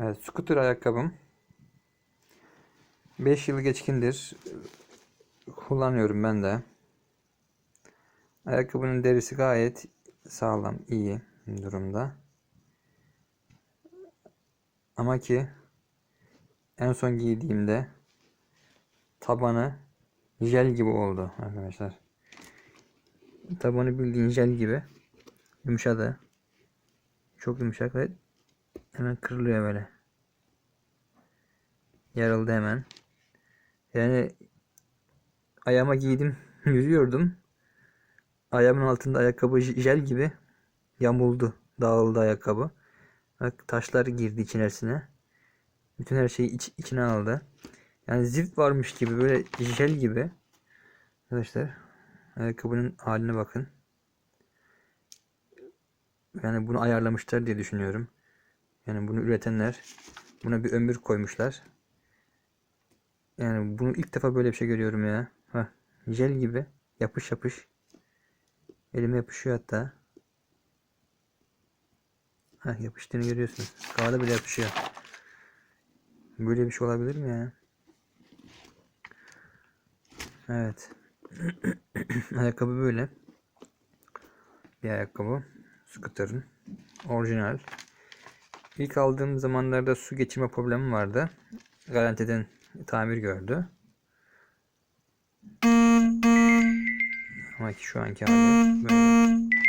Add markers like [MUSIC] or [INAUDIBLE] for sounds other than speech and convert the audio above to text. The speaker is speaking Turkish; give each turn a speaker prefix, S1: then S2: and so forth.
S1: Evet, scooter ayakkabım. 5 yıl geçkindir. Kullanıyorum ben de. Ayakkabının derisi gayet sağlam, iyi durumda. Ama ki en son giydiğimde tabanı jel gibi oldu arkadaşlar. Tabanı bildiğin jel gibi yumuşadı. Çok yumuşak ve hemen kırılıyor böyle. Yarıldı hemen. Yani ayağıma giydim, [LAUGHS] yürüyordum. Ayağımın altında ayakkabı jel gibi yamuldu, dağıldı ayakkabı. Bak taşlar girdi içerisine. Bütün her şeyi iç, içine aldı. Yani zift varmış gibi böyle jel gibi. Arkadaşlar ayakkabının haline bakın. Yani bunu ayarlamışlar diye düşünüyorum. Yani bunu üretenler buna bir ömür koymuşlar. Yani bunu ilk defa böyle bir şey görüyorum ya. Heh, jel gibi yapış yapış. Elime yapışıyor hatta. Heh, yapıştığını görüyorsunuz. Kağıda bile yapışıyor. Böyle bir şey olabilir mi ya? Evet. [CLEARS THROAT] ayakkabı böyle. Bir ayakkabı. Scooter'ın. Orijinal. İlk aldığım zamanlarda su geçirme problemi vardı. Garantiden tamir gördü. Ama ki şu anki hali böyle.